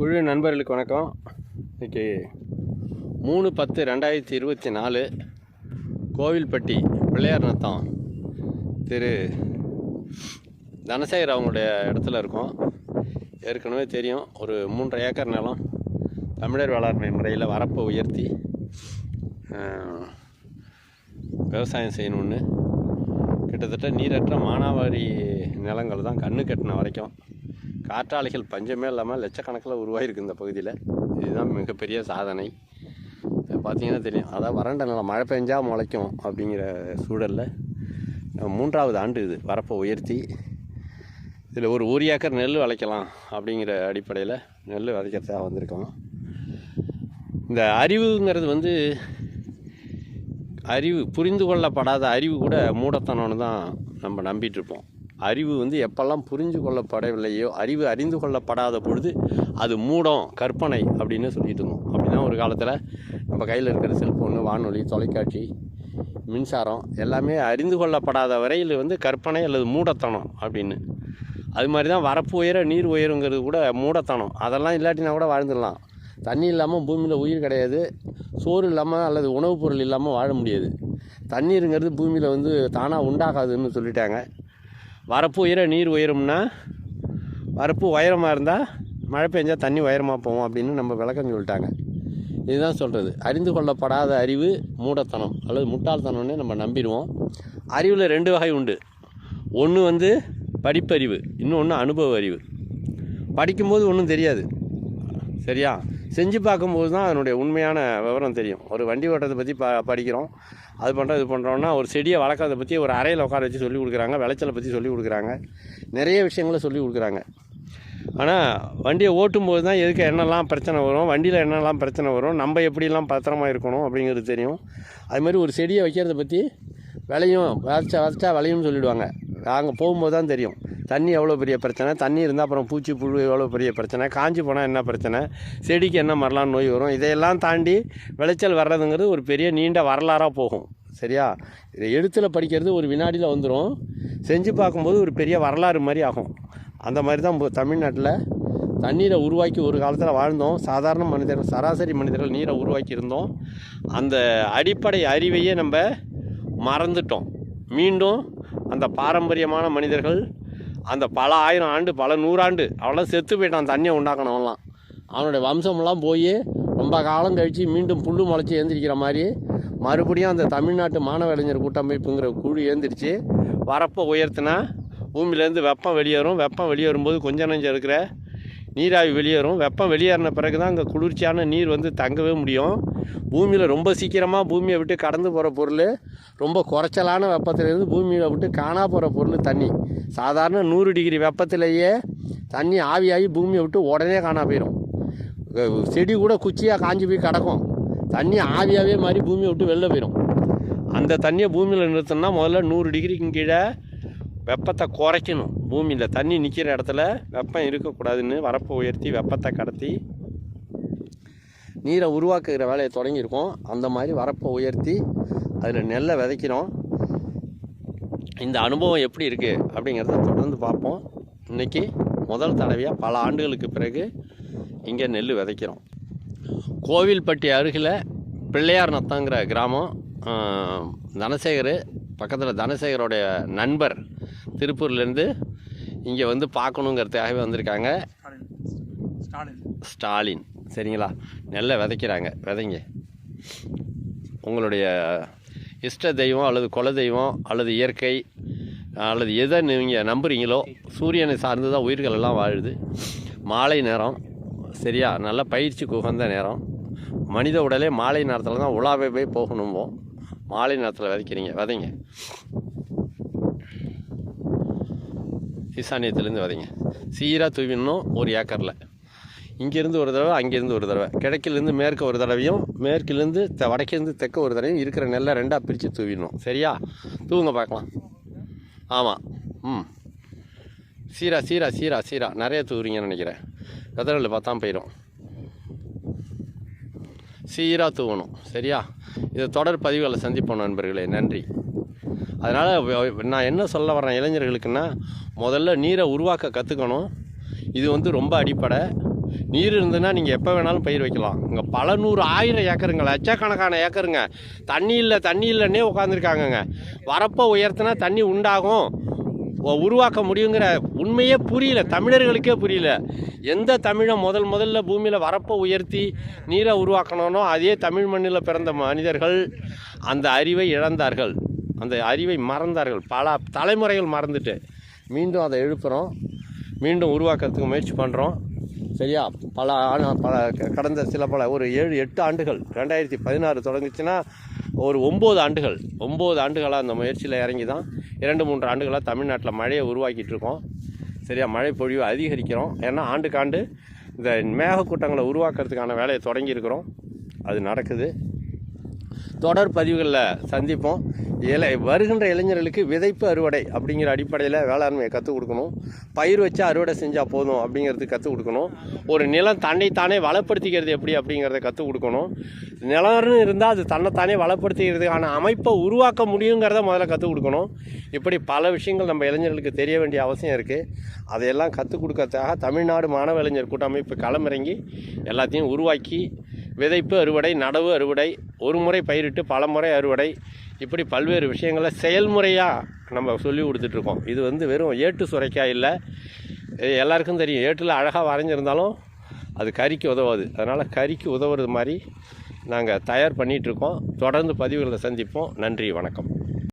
குழு நண்பர்களுக்கு வணக்கம். இன்றைக்கி மூணு பத்து ரெண்டாயிரத்தி இருபத்தி நாலு கோவில்பட்டி பிள்ளையார் நத்தம் திரு தனசேகர் அவங்களுடைய இடத்துல இருக்கோம். ஏற்கனவே தெரியும் ஒரு மூன்றரை ஏக்கர் நிலம் தமிழர் வேளாண்மை முறையில் வரப்பை உயர்த்தி விவசாயம் செய்யணும்னு. கிட்டத்தட்ட நீரற்ற மானாவாரி நிலங்கள் தான் கண்ணு கட்டின வரைக்கும். காற்றாலைகள் பஞ்சமே இல்லாமல் லட்சக்கணக்கில் உருவாயிருக்கு இந்த பகுதியில். இதுதான் மிகப்பெரிய சாதனை. இதை பார்த்தீங்கன்னா தெரியும். அதான் வறண்ட நிலம் மழை பெஞ்சா முளைக்கும் அப்படிங்கிற சூழலில் மூன்றாவது ஆண்டு இது வரப்பை உயர்த்தி இதில் ஒரு ஒரு ஏக்கர் நெல் விளைக்கலாம் அப்படிங்கிற அடிப்படையில் நெல் விதைக்கிறதுக்காக வந்திருக்கோம். இந்த அறிவுங்கிறது வந்து அறிவு புரிந்து கொள்ளப்படாத அறிவு கூட மூடத்தனம்னு தான் நம்ம நம்பிகிட்ருப்போம் அறிவு வந்து எப்பெல்லாம் புரிஞ்சு கொள்ளப்படவில்லையோ அறிவு அறிந்து கொள்ளப்படாத பொழுது அது மூடம் கற்பனை அப்படின்னு சொல்லிட்டு இருந்தோம். அப்படின்னா ஒரு காலத்தில் நம்ம கையில் இருக்கிற செல்ஃபோனு வானொலி தொலைக்காட்சி மின்சாரம் எல்லாமே அறிந்து கொள்ளப்படாத வரையில் வந்து கற்பனை அல்லது மூடத்தனம் அப்படின்னு. அது மாதிரி தான் வரப்பு உயர நீர் உயருங்கிறது கூட மூடத்தனம். அதெல்லாம் இல்லாட்டினா கூட வாழ்ந்துடலாம். தண்ணி இல்லாமல் பூமியில் உயிர் கிடையாது. சோறு இல்லாமல் அல்லது உணவுப் பொருள் இல்லாமல் வாழ முடியாது. தண்ணீருங்கிறது பூமியில் வந்து தானாக உண்டாகாதுன்னு சொல்லிட்டாங்க. வரப்பு உயர நீர் உயரும்னா வரப்பு உயரமாக இருந்தால் மழை பெஞ்சால் தண்ணி உயரமாக போவோம் அப்படின்னு நம்ம விளக்கம் சொல்லிட்டாங்க. இதுதான் சொல்கிறது அறிந்து கொள்ளப்படாத அறிவு மூடத்தனம் அல்லது முட்டாள்தனம்னே நம்ம நம்பிடுவோம். அறிவில் ரெண்டு வகை உண்டு. ஒன்று வந்து படிப்பறிவு இன்னொன்று அனுபவ அறிவு படிக்கும்போது ஒன்றும் தெரியாது. சரியா? செஞ்சு பார்க்கும்போது தான் அதனுடைய உண்மையான விவரம் தெரியும். ஒரு வண்டி ஓட்டத்தை பற்றி ப படிக்கிறோம். அது பண்ணுறோம் இது பண்ணுறோம்னா ஒரு செடியை வளர்க்கறதை பற்றி ஒரு அறையில் உட்கார வச்சு சொல்லி கொடுக்குறாங்க விளைச்சலை பற்றி சொல்லி கொடுக்குறாங்க. நிறைய விஷயங்களை சொல்லி கொடுக்குறாங்க. ஆனால் வண்டியை ஓட்டும்போது தான் எதுக்கு என்னெல்லாம் பிரச்சனை வரும் வண்டியில் என்னெல்லாம் பிரச்சனை வரும் நம்ம எப்படிலாம் பத்திரமா இருக்கணும் அப்படிங்கிறது தெரியும். அது மாதிரி ஒரு செடியை வைக்கிறத பற்றி விளையும் விதைச்சா விதைச்சா விளையும்னு சொல்லிடுவாங்க. நாங்கள் போகும்போது தான் தெரியும். தண்ணி எவ்வளோ பெரிய பிரச்சனை? தண்ணி இருந்தால் அப்புறம் பூச்சி புழு எவ்வளோ பெரிய பிரச்சனை? காஞ்சி போனால் என்ன பிரச்சனை? செடிக்கு என்ன மரலாம் நோய் வரும்? இதையெல்லாம் தாண்டி விளைச்சல் வர்றதுங்கிறது ஒரு பெரிய நீண்ட வரலாறாக போகும். சரியா? இதை எழுத்தில் படிக்கிறது ஒரு வினாடியில் வந்துடும் செஞ்சு பார்க்கும்போது ஒரு பெரிய வரலாறு மாதிரி ஆகும். அந்த மாதிரி தான் தமிழ்நாட்டில் தண்ணீரை உருவாக்கி ஒரு காலத்தில் வாழ்ந்தோம். சாதாரண மனிதர்கள் சராசரி மனிதர்கள் நீரை உருவாக்கி இருந்தோம். அந்த அடிப்படை அறிவையே நம்ம மறந்துட்டோம். மீண்டும் அந்த பாரம்பரியமான மனிதர்கள் அந்த பல ஆயிரம் ஆண்டு பல நூறாண்டு அவெல்லாம் செத்து போயிட்டான் தண்ணியை உண்டாக்கணவன்லாம் அவனுடைய வம்சமெல்லாம் போய் ரொம்ப காலம் கழித்து மீண்டும் புல்லு முளைச்சி ஏந்திரிக்கிற மாதிரி மறுபடியும் அந்த தமிழ்நாட்டு மாணவ இளைஞர் கூட்டமைப்புங்கிற குழு ஏந்திரிச்சு. வரப்போ உயர்த்தினா பூமியிலேருந்து வெப்பம் வெளியேறும். வெப்பம் வெளியேறும்போது கொஞ்சம் நஞ்சம் இருக்கிற நீராவி வெளியேறும். வெப்பம் வெளியேறின பிறகு தான் அங்கே குளிர்ச்சியான நீர் வந்து தங்கவே முடியும். பூமியில் ரொம்ப சீக்கிரமாக பூமியை விட்டு கடந்து போகிற பொருள் ரொம்ப குறைச்சலான வெப்பத்திலேருந்து பூமியை விட்டு காணா போகிற பொருள் தண்ணி. சாதாரண நூறு டிகிரி வெப்பத்திலேயே தண்ணி ஆவியாகி பூமியை விட்டு உடனே காணா போயிடும் செடி கூட குச்சியாக காஞ்சி போய் கிடக்கும். தண்ணி ஆவியாகவே மாதிரி பூமியை விட்டு வெளில போயிடும் அந்த தண்ணியை பூமியில் நிறுத்தணும்னா முதல்ல நூறு டிகிரிக்கு கீழே வெப்பத்தை குறைக்கணும். பூமியில் தண்ணி நிற்கிற இடத்துல வெப்பம் இருக்கக்கூடாதுன்னு வரப்பை உயர்த்தி வெப்பத்தை கடத்தி நீரை உருவாக்குகிற வேலையை தொடங்கியிருக்கோம். அந்த மாதிரி வரப்பை உயர்த்தி அதில் நெல்லை விதைக்கிறோம். இந்த அனுபவம் எப்படி இருக்குது அப்படிங்கிறத தொடர்ந்து பார்ப்போம். இன்றைக்கி முதல் தடவையாக பல ஆண்டுகளுக்கு பிறகு இங்கே நெல் விதைக்கிறோம். கோவில்பட்டி அருகில் பிள்ளையார் நத்தங்கிற கிராமம் தனசேகர் பக்கத்தில் தனசேகரோடைய நண்பர் திருப்பூர்லேருந்து இங்கே வந்து பார்க்கணுங்கிறதுக்காகவே வந்திருக்காங்க. ஸ்டாலின். சரிங்களா? நெல்லை விதைக்கிறாங்க. விதைங்க. உங்களுடைய இஷ்ட தெய்வம் அல்லது குல தெய்வம் அல்லது இயற்கை அல்லது எதை நீங்கள் நம்புறீங்களோ சூரியனை சார்ந்து தான் உயிர்கள் எல்லாம் வாழுது. மாலை நேரம். சரியா? நல்ல பயிற்சிக்கு உகந்த நேரம். மனித உடலே மாலை நேரத்தில் தான் உலாவே போய் போகணுமோ? மாலை நேரத்தில் விதைக்கிறீங்க. விதைங்க. ஈசானியத்துலேருந்து வரீங்க சீராக தூவிடணும் ஒரு ஏக்கரில். இங்கேருந்து ஒரு தடவை அங்கேருந்து ஒரு தடவை. கிழக்கிலேருந்து மேற்கு ஒரு தடவையும் மேற்கிலேருந்து த வடக்கிலேருந்து தெற்க ஒரு தடவையும் இருக்கிற நெல்லை ரெண்டாக பிரித்து தூவிடணும். சரியா? தூங்க பார்க்கலாம். ஆமாம் ம். சீரா சீரா சீரா சீரா. நிறைய தூவுறீங்கன்னு நினைக்கிறேன். கதறல் பார்த்தா போயிடும் சீராக தூவணும். சரியா? இது தொடர் பதிவுகளை சந்திப்போம் நண்பர்களே. நன்றி. அதனால் நான் என்ன சொல்ல வரேன் இளைஞர்களுக்குன்னா முதல்ல நீரை உருவாக்க கற்றுக்கணும் இது வந்து ரொம்ப அடிப்படை. நீர் இருந்ததுன்னா நீங்கள் எப்போ வேணாலும் பயிர் வைக்கலாம். இங்கே பல நூறு ஆயிரம் ஏக்கருங்க லட்சக்கணக்கான ஏக்கருங்க. தண்ணி இல்லை தண்ணி இல்லைன்னே உட்காந்துருக்காங்கங்க வரப்போ உயர்த்தினா தண்ணி உண்டாகும். உருவாக்க முடியுங்கிற உண்மையே புரியல. தமிழர்களுக்கே புரியல. எந்த தமிழை முதல் முதல்ல பூமியில் வரப்போ உயர்த்தி நீரை உருவாக்கணும்னோ அதே தமிழ் மண்ணில் பிறந்த மனிதர்கள் அந்த அறிவை இழந்தார்கள். அந்த அறிவை மறந்தார்கள். பல தலைமுறைகள் மறந்துட்டு மீண்டும் அதை எழுப்புகிறோம் மீண்டும் உருவாக்குறதுக்கு முயற்சி பண்ணுறோம் சரியா? பல ஆண்டு பல க- கடந்த சில பல ஒரு ஏழு எட்டு ஆண்டுகள் ரெண்டாயிரத்தி பதினாறு தொடங்குச்சுன்னா ஒரு ஒம்பது ஆண்டுகள் ஒம்பது ஆண்டுகளாக அந்த முயற்சியில் இறங்கி தான் இரண்டு மூன்று ஆண்டுகளாக தமிழ்நாட்டில் மழையை உருவாக்கிட்டு இருக்கோம் சரியா? மழை பொழிவு அதிகரிக்கிறோம். ஏன்னா ஆண்டுக்காண்டு இந்த மேகக்கூட்டங்களை உருவாக்குறதுக்கான வேலையை தொடங்கியிருக்கிறோம். அது நடக்குது. தொடர் பதிவுகளில் சந்திப்போம். இலை வருகின்ற இளைஞர்களுக்கு விதைப்பு அறுவடை அப்படிங்கிற அடிப்படையில் வேளாண்மையை கற்றுக் கொடுக்கணும். பயிர் வச்சு அறுவடை செஞ்சால் போதும் அப்படிங்கிறது கற்றுக் கொடுக்கணும். ஒரு நிலம் தன்னைத்தானே வளப்படுத்திக்கிறது எப்படி அப்படிங்கிறத கற்றுக் கொடுக்கணும். நிலம்னு இருந்தால் அது தன்னைத்தானே வளப்படுத்திக்கிறதுக்கான அமைப்பை உருவாக்க முடியுங்கிறத முதல்ல கற்றுக் கொடுக்கணும். இப்படி பல விஷயங்கள் நம்ம இளைஞர்களுக்கு தெரிய வேண்டிய அவசியம் இருக்குது அதையெல்லாம் கற்றுக் கொடுக்கறதுக்காக தமிழ்நாடு மாணவ இளைஞர் கூட்டமைப்பு களமிறங்கி எல்லாத்தையும் உருவாக்கி விதைப்பு அறுவடை நடவு அறுவடை ஒரு முறை பயிரிட்டு பல முறை அறுவடை இப்படி பல்வேறு விஷயங்களை செயல்முறையாக நம்ம சொல்லி கொடுத்துட்ருக்கோம். இது வந்து வெறும் ஏட்டு சுரைக்காய் இல்லை. இது எல்லாருக்கும் தெரியும். ஏட்டில் அழகாக வரைஞ்சிருந்தாலும் அது கறிக்கு உதவாது. அதனால் கறிக்கு உதவுறது மாதிரி நாங்கள் தயார் பண்ணிகிட்ருக்கோம் தொடர்ந்து பதிவுகளை சந்திப்போம். நன்றி வணக்கம்.